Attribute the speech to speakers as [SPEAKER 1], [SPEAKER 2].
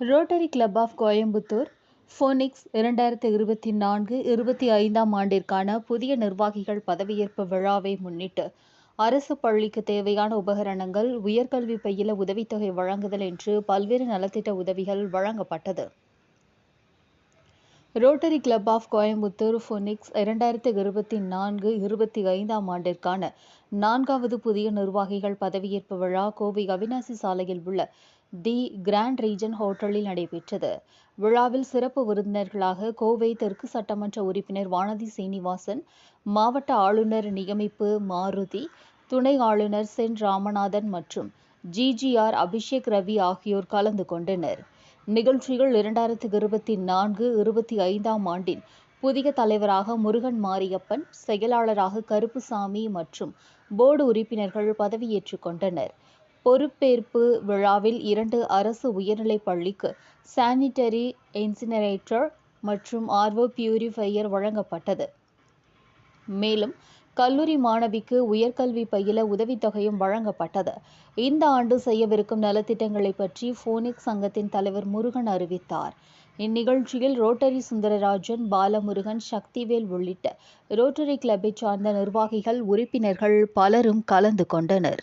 [SPEAKER 1] Rotary club of Coimbatore Phoenix இரண்டாயிரத்தி இருபத்தி நான்கு இருபத்தி ஐந்தாம் ஆண்டிற்கான புதிய நிர்வாகிகள் பதவியேற்பு விழாவை முன்னிட்டு அரசு பள்ளிக்கு தேவையான உபகரணங்கள் உயர்கல்வி பயில உதவித்தொகை வழங்குதல் என்று பல்வேறு நலத்திட்ட உதவிகள் வழங்கப்பட்டது. Rotary club of Coimbatore Phoenix இரண்டாயிரத்தி இருபத்தி நான்கு இருபத்தி ஐந்தாம் ஆண்டிற்கான நான்காவது புதிய நிர்வாகிகள் பதவியேற்பு விழா கோவை அவினாசி சாலையில் உள்ள தி கிராண்ட் ரீஜன் ஹோட்டலில் நடைபெற்றது. விழாவில் சிறப்பு விருந்தினர்களாக கோவை தெற்கு சட்டமன்ற உறுப்பினர் வானதி சீனிவாசன் மாவட்ட ஆளுநர் நியமிப்பு மாருதி துணை ஆளுநர் சென் ராமநாதன் மற்றும் ஜிஜிஆர் அபிஷேக் ரவி ஆகியோர் கலந்து கொண்டனர். நிகழ்ச்சியில் இரண்டாயிரத்தி இருபத்தி நான்கு இருபத்தி ஐந்தாம் ஆண்டின் புதிய தலைவராக முருகன் மாரியப்பன் செயலாளராக கருப்புசாமி மற்றும் போர்டு உறுப்பினர்கள் பதவியேற்றுக் கொண்டனர். பொறுப்பேற்பு விழாவில் இரண்டு அரசு உயர்நிலைப் பள்ளிக்கு சானிட்டரி இன்சினரேட்டர் மற்றும் ஆர்வோ பியூரிஃபையர் வழங்கப்பட்டது. மேலும் கல்லூரி மாணவிக்கு உயர்கல்வி பயில உதவித்தொகையும் வழங்கப்பட்டது. இந்த ஆண்டு செய்யவிருக்கும் நலத்திட்டங்களை பற்றி போனிக் சங்கத்தின் தலைவர் முருகன் அறிவித்தார். இந்நிகழ்ச்சியில் ரோட்டரி சுந்தரராஜன் பாலமுருகன் சக்திவேல் உள்ளிட்ட ரோட்டரி கிளப்பை சார்ந்த நிர்வாகிகள் உறுப்பினர்கள் பலரும் கலந்து கொண்டனர்.